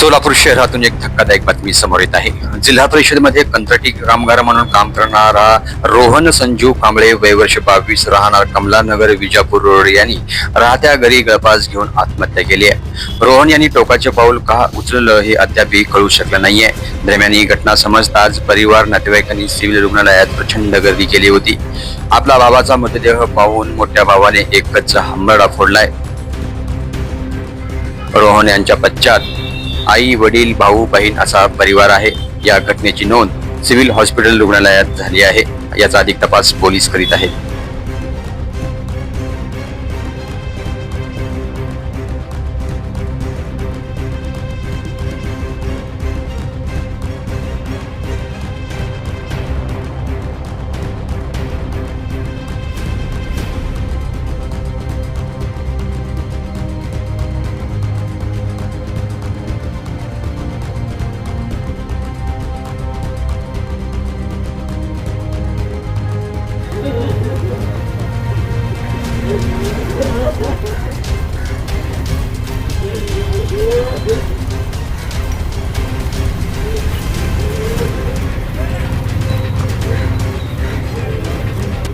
सोलापूर शहरातून एक धक्कादायक बातमी समोर येत आहे. जिल्हा परिषदेमध्ये कंत्राटी कामगार म्हणून काम करणारा रोहन संजू कांबळे वयवर्ष बावीस राहणार कमलानगर विजापूर रोड यांनी राहत्या घरी गळपास घेऊन आत्महत्या केली आहे. रोहन यांनी टोकाचे पाऊल का उचललं हे अद्यापही कळू शकलं नाहीये. दरम्यान ही घटना समजताच परिवार नातेवाईकांनी सिव्हिल रुग्णालयात प्रचंड गर्दी केली होती. आपला बाबाचा मृतदेह पाहून मोठ्या भावाने एकच हंबरडा फोडलाय. रोहन यांच्या पश्चात आई वडील भाऊ बहीण असा परिवार आहे. या घटनेची नोंद सिव्हिल हॉस्पिटल रुग्णालयात झाली आहे. याचा अधिक तपास पोलीस करीत आहेत.